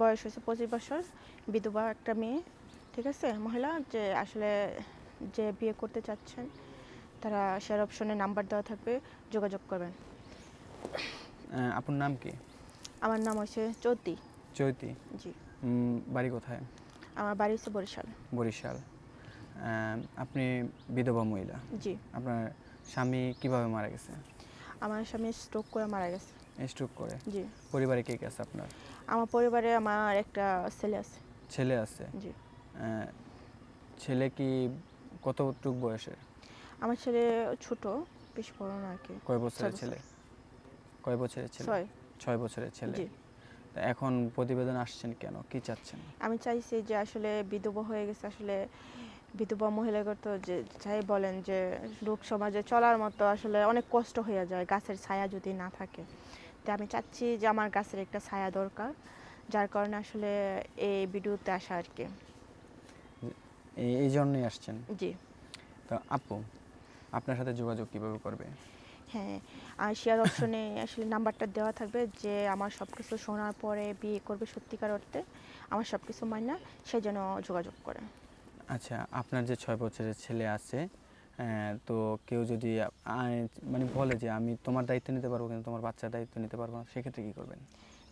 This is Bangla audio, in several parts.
বয়স হয়েছে পঁচিশ বছর বিধবা একটা মেয়ে ঠিক আছে? মহিলা যে আসলে যে বিয়ে করতে চাচ্ছেন তারা শেয়ার অপশনে নাম্বার দেওয়া থাকবে যোগাযোগ করবেন। আপনার নাম কি? আমার নাম হচ্ছে চৌতি। চৈতি? জি। বাড়ি কোথায়? আমার বাড়ি হচ্ছে বরিশাল। বরিশাল। আপনি বিধবা মহিলা? জি। আপনার স্বামী কীভাবে মারা গেছে? আমার স্বামী স্ট্রোক করে মারা গেছে। স্ট্রোক করে। জি। পরিবারে কে কে আছে আপনার? আমার পরিবারে আমার একটা ছেলে আছে। ছেলে আছে? জি। ছেলে কি কতটুক বয়সের? আমার ছেলে ছোট বেশ বড় না কি। কয় বছরের বছর। ছেলে? কয় বছরের ছেলে? ছয়। ছয় বছরের ছেলে। জি। এখন প্রতিবেদন আসছেন কেন? কি চাচ্ছেন? আমি চাইছি যে আসলে বিধবা হয়ে গেছে আসলে বিধবা মহিলাকে তো যে যাই বলেন যে লোক সমাজে চলার মতো আসলে অনেক কষ্ট হয়ে যায় গাছের ছায়া যদি না থাকে। তো আমি চাচ্ছি যে আমার গাছের একটা ছায়া দরকার যার কারণে আসলে এই ভিডিওতে আসা আর কি। এই জন্যই আসছেন? জি। তো আপু আপনার সাথে যোগাযোগ কীভাবে করবে? হ্যাঁ আর শেয়ার অপশনে আসলে নাম্বারটা দেওয়া থাকবে যে আমার সব কিছু শোনার পরে বিয়ে করবে সত্যিকার অর্থে আমার সব কিছু মাইনা সে যেন যোগাযোগ করে। আচ্ছা আপনার যে ছয় বছরের ছেলে আছে তো কেউ যদি মানে বলে যে আমি তোমার দায়িত্ব নিতে পারব কিন্তু তোমার বাচ্চার দায়িত্ব নিতে পারব না সেক্ষেত্রে কি করবেন?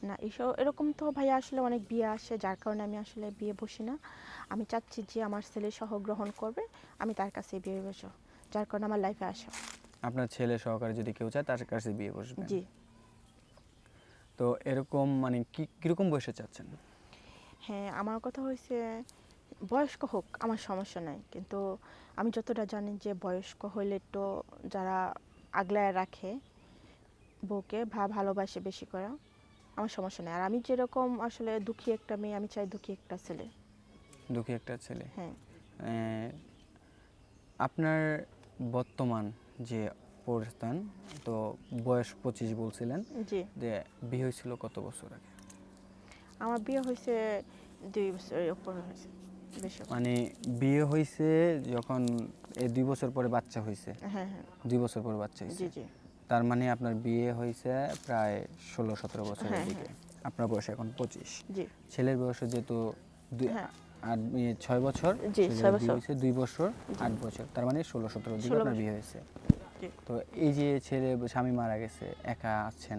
না এসব এরকম তো ভাইয়া আসলে অনেক বিয়ে আসে যার কারণে আমি আসলে বিয়ে বসি না। আমি চাচ্ছি যে আমার ছেলে সহ গ্রহণ করবে আমি তার কাছে বিয়ে বসো যার কারণে আমার লাইফে আসা। আপনার ছেলে সহকারে যদি কেউ চায় তার কাছে বিয়ে বসবে জি। তো এরকম মানে কি কীরকম বয়সে চাচ্ছেন? হ্যাঁ আমার কথা হয়েছে বয়স্ক হোক আমার সমস্যা নাই। কিন্তু আমি যতটা জানি যে বয়স্ক হইলে তো যারা আগলায় রাখে বউকে ভা ভালোবাসে বেশি করা আমার সমস্যা নেই। আর আমি যেরকম আসলে দুঃখী একটা মেয়ে আমি চাই দুঃখী একটা ছেলে। দুঃখী একটা ছেলে? হ্যাঁ। আপনার বর্তমান যে অবস্থান তো বয়স পঁচিশ বলছিলেন জি। যে বিয়ে হয়েছিল কত বছর আগে? আমার বিয়ে হয়েছে দুই বছরের উপর হয়েছে। মানে বিয়ে হয়েছে যখন এই দুই বছর পরে বাচ্চা হয়েছে হ্যাঁ হ্যাঁ দুই বছর পরে বাচ্চা হয়েছে জি তার মানে আপনার বিয়ে হয়েছে প্রায় ষোলো সতেরো বছরের হ্যাঁ, দিকে। আপনার বয়স এখন পঁচিশ। জি। ছেলের বয়স যেহেতু দুই- হ্যাঁ। আট ছয় বছর জি, ছেলের বছর। হয়েছে দুই বছর আট বছর। তার মানে ষোলো সতেরো দিকে আপনার। বিয়ে হয়েছে। তো এই যে ছেলে স্বামী মারা গেছে একা আছেন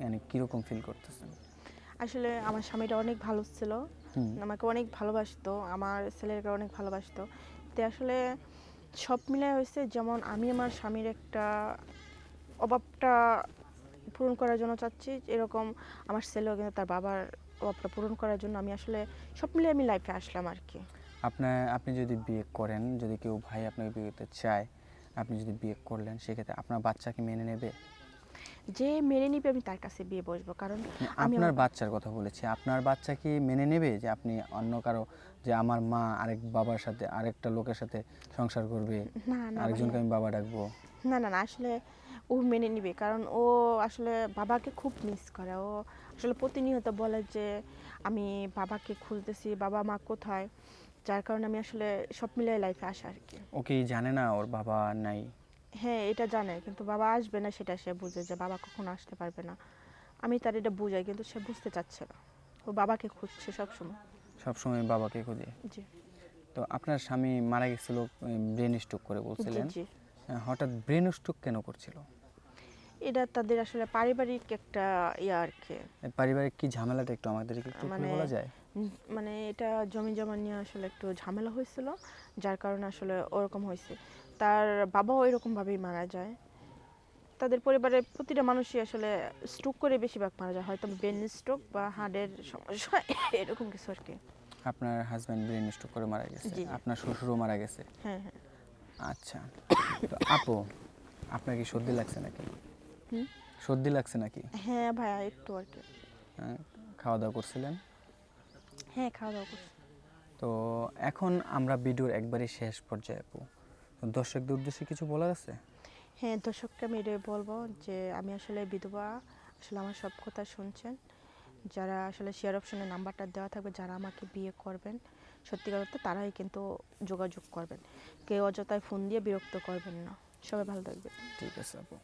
মানে কীরকম ফিল করতেছেন? আসলে আমার স্বামীটা অনেক ভালো ছিল। আমাকে অনেক ভালোবাসতো আমার ছেলেকে অনেক ভালোবাসতো। তো আসলে সব মিলে হয়েছে যেমন আমি আমার স্বামীর একটা অভাবটা পূরণ করার জন্য চাচ্ছি এরকম আমার ছেলেও কিন্তু তার বাবার অভাবটা পূরণ করার জন্য আমি আসলে সব মিলে আমি লাইফে আসলাম আর কি। আপনার আপনি যদি বিয়ে করেন যদি কেউ ভাই আপনাকে বিয়ে করতে চায় আপনি যদি বিয়ে করলেন সেক্ষেত্রে আপনার বাচ্চাকে মেনে নেবে? যে মেনে নিবে আমি তার কাছে বিয়ে বসবো কারণ আমি আপনার বাচ্চার কথা বলেছি। আপনার বাচ্চা কি মেনে নেবে যে আপনি অন্য কারও যে আমার মা আরেক বাবার সাথে আরেকটা লোকের সাথে সংসার করবে আরেকজনকে আমি বাবা ডাকবো? না না না আসলে ও মেনে নিবে কারণ ও আসলে বাবাকে খুব মিস করে। ও আসলে প্রতিনিয়ত বলে যে আমি বাবাকে খুঁজতেছি বাবা মা কোথায়? যার কারণে আমি আসলে সব মিলিয়ে লাইফে আসা আর কি। ও কি জানে না ওর বাবা নাই? হ্যাঁ এটা জানে। কিন্তু বাবা আসবে না সেটা সে বুঝে যে বাবা কখনো আসতে পারবে না। আমি তার এটা বুঝাই কিন্তু সে বুঝতে চাচ্ছে না। ও বাবাকে খুঁজছে সবসময়। সবসময় বাবাকে খুঁজে। জি। তো আপনার স্বামী মারা গেছিল ব্রেন স্ট্রোক করে বলছিলেন। জি হঠাৎ ব্রেন স্ট্রোক কেন করছিল? এটা তাদের আসলে পারিবারিক একটা ইয়ে আর কি। পারিবারিক কি ঝামেলাটা একটু আমাদেরকে একটু মানে বলা যায়? মানে এটা জমি জমা নিয়ে আসলে একটু ঝামেলা হয়েছিল যার কারণে আসলে ওরকম হয়েছে। তার বাবাও এরকম ভাবেই মারা যায়। তাদের পরিবারের প্রতিটা মানুষই আসলে স্ট্রোক করে বেশিরভাগ মারা যায়। হয়তো ব্রেন স্ট্রোক বা হার্টের সমস্যা এরকম কিছু আর কি। আপনার হাজব্যান্ড ব্রেন স্ট্রোক করে মারা গেছে। আপনার শ্বশুরও মারা গেছে? হ্যাঁ হ্যাঁ। আচ্ছা। তো আপু আপনার কি সর্দি লাগছে নাকি? হুম? সর্দি লাগছে নাকি? হ্যাঁ ভাইয়া একটু আর কি। হ্যাঁ, খাওয়া দাওয়া করছিলেন? হ্যাঁ খাওয়া দাওয়া করছি। তো এখন আমরা ভিডিওর একবারই শেষ পর্যায়ে আপু। দর্শকদের উদ্দেশ্যে কিছু বলার আছে? হ্যাঁ দর্শককে আমি এটাই বলব যে আমি আসলে বিধবা আসলে আমার সব কথা শুনছেন। যারা আসলে শেয়ার অপশনে নাম্বারটা দেওয়া থাকবে যারা আমাকে বিয়ে করবেন সত্যিকার অর্থে তারাই কিন্তু যোগাযোগ করবেন। কেউ অযথায় ফোন দিয়ে বিরক্ত করবেন না। সবাই ভালো থাকবে ঠিক আছে আপু।